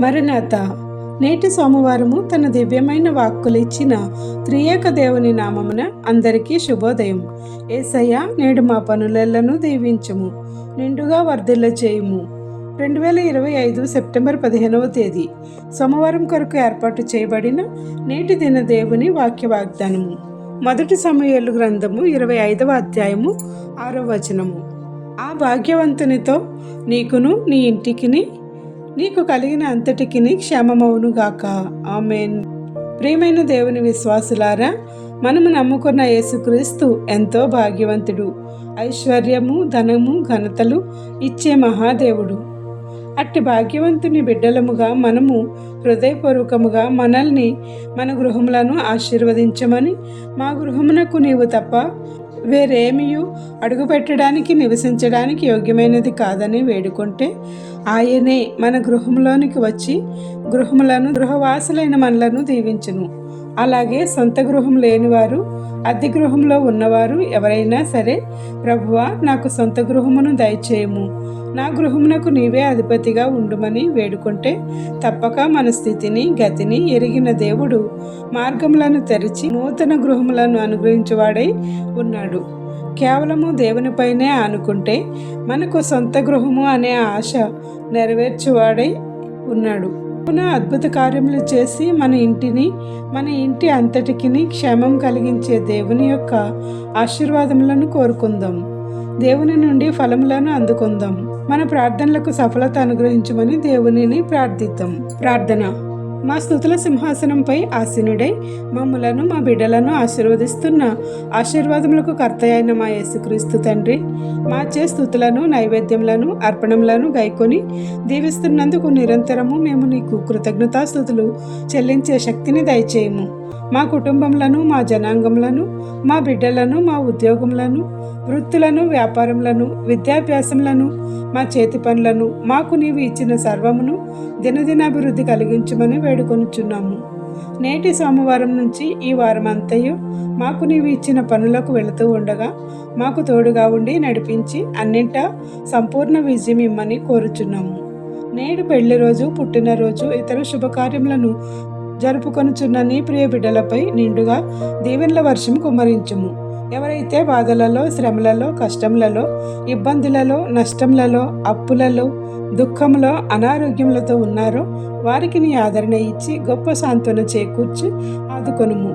మరణాత నేటి సోమవారము తన దివ్యమైన వాక్కులు ఇచ్చిన త్రియేక దేవుని నామమున అందరికీ శుభోదయం. ఏసయ్య నేడు మా పనులను దీవించము నిండుగా వర్ధిల్ల చేయుము రెండు వేల ఇరవై ఐదు సెప్టెంబర్ పదిహేనవ తేదీ సోమవారం కొరకు ఏర్పాటు చేయబడిన నేటి దిన దేవుని వాక్య వాగ్దానము మొదటి సమయాలు గ్రంథము ఇరవై ఐదవ అధ్యాయము ఆరో వచనము. ఆ భాగ్యవంతునితో నీకును నీ ఇంటికిని నీకు కలిగిన అంతటికిని క్షేమమవునుగాక ఆమెన్. ప్రియమైన దేవుని విశ్వాసులారా మనము నమ్ముకున్న యేసుక్రీస్తు ఎంతో భాగ్యవంతుడు. ఐశ్వర్యము ధనము ఘనతలు ఇచ్చే మహాదేవుడు. అట్టి భాగ్యవంతుని బిడ్డలముగా మనము హృదయపూర్వకముగా మనల్ని మన గృహములను ఆశీర్వదించమని మా గృహమునకు నీవు తప్ప వేరేమియు అడుగుపెట్టడానికి నివసించడానికి యోగ్యమైనది కాదని వేడుకుంటే ఆయనే మన గృహంలోనికి వచ్చి గృహములను గృహవాసులైన మనలను దీవించును. అలాగే సొంత గృహం లేనివారు అద్దె గృహంలో ఉన్నవారు ఎవరైనా సరే ప్రభువా నాకు సొంత గృహమును దయచేయము. నా గృహమునకు నీవే అధిపతిగా ఉండుమని వేడుకుంటే తప్పక మన స్థితిని గతిని ఎరిగిన దేవుడు మార్గములను తెరిచి నూతన గృహములను అనుగ్రహించువాడై ఉన్నాడు. కేవలము దేవునిపైనే అనుకుంటే మనకు సొంత గృహము అనే ఆశ నెరవేర్చువాడై ఉన్నాడు. పునః అద్భుత కార్యములు చేసి మన ఇంటిని మన ఇంటి అంతటికిని క్షేమం కలిగించే దేవుని యొక్క ఆశీర్వాదములను కోరుకుందాం. దేవుని నుండి ఫలములను అందుకుందాం. మన ప్రార్థనలకు సఫలత అనుగ్రహించమని దేవునిని ప్రార్థిద్దాం. ప్రార్థన. మా స్థుతుల సింహాసనంపై ఆసీనుడై మమ్ములను మా బిడ్డలను ఆశీర్వదిస్తున్న ఆశీర్వాదములకు కర్త అయిన మా యేసుక్రీస్తు తండ్రి. మా చే స్థుతులను నైవేద్యములను అర్పణములను గైకొని దీవిస్తున్నందుకు నిరంతరము మేము నీకు కృతజ్ఞతాస్థుతులు చెల్లించే శక్తిని దయచేయము. మా కుటుంబములను మా జనాంగములను మా బిడ్డలను మా ఉద్యోగములను వృత్తులను వ్యాపారములను విద్యాభ్యాసములను మా చేతి పనులను మాకు నీవు ఇచ్చిన సర్వమును దినదినాభివృద్ధి కలిగించమని వేడుకొనుచున్నాము. నేటి సోమవారం నుంచి ఈ వారం అంతయు మాకు నీవు ఇచ్చిన పనులకు వెళుతూ ఉండగా మాకు తోడుగా ఉండి నడిపించి అన్నింటా సంపూర్ణ విజయం ఇమ్మని కోరుచున్నాము. నేడు పెళ్ళి రోజు పుట్టినరోజు ఇతర శుభకార్యములను జరుపుకొనుచున్న నీ ప్రియ బిడ్డలపై నిండుగా దీవెనల వర్షం కుమ్మరించుము. ఎవరైతే బాధలలో శ్రమలలో కష్టములలో ఇబ్బందులలో నష్టములలో అప్పులలో దుఃఖంలో అనారోగ్యములతో ఉన్నారో వారికి నీ ఆదరణ ఇచ్చి గొప్ప సాంత్వన చేకూర్చి ఆదుకొనుము.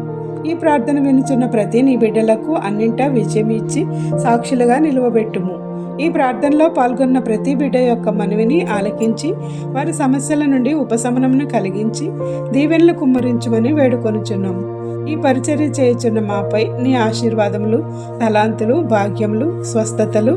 ఈ ప్రార్థన వినుచున్న ప్రతి నీ బిడ్డలకు అన్నింటా విజయం ఇచ్చి సాక్షులుగా నిలువబెట్టుము. ఈ ప్రార్థనలో పాల్గొన్న ప్రతి బిడ్డ యొక్క మనవిని ఆలకించి వారి సమస్యల నుండి ఉపశమనమును కలిగించి దీవెనలు కుమ్మరించమని వేడుకొనుచున్నాము. ఈ పరిచర్య చేయుచున్న మాపై నీ ఆశీర్వాదములు తలాంతులు భాగ్యములు స్వస్థతలు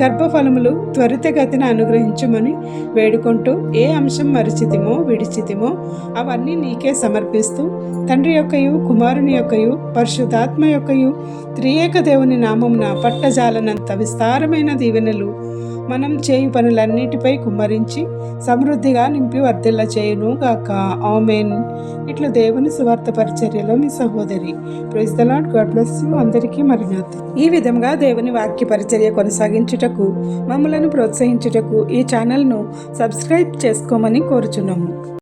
గర్భఫలములు త్వరితగతిన అనుగ్రహించమని వేడుకుంటూ ఏ అంశం మరిచితిమో విడిచితిమో అవన్నీ నీకే సమర్పిస్తూ తండ్రి యొక్కయు కుమారుని యొక్కయు పరిశుద్ధాత్మ యొక్కయు త్రియేక దేవుని నామమున పట్టజాలనంత విస్తారమైన దీవెనలు మనం చేయు పనులన్నిటిపై కుమ్మరించి సమృద్ధిగా నింపి వర్ధిల్ల చేయును గాక. ఆమెన్. ఇట్లా దేవుని సువార్త పరిచర్యలో మీ సహోదరి praise the Lord God bless you. అందరికీ మరినాథ్ ఈ విధంగా దేవుని వాక్య పరిచర్య కొనసాగించుటకు మమ్మలను ప్రోత్సహించుటకు ఈ ఛానల్ను సబ్స్క్రైబ్ చేసుకోమని కోరుచున్నాము.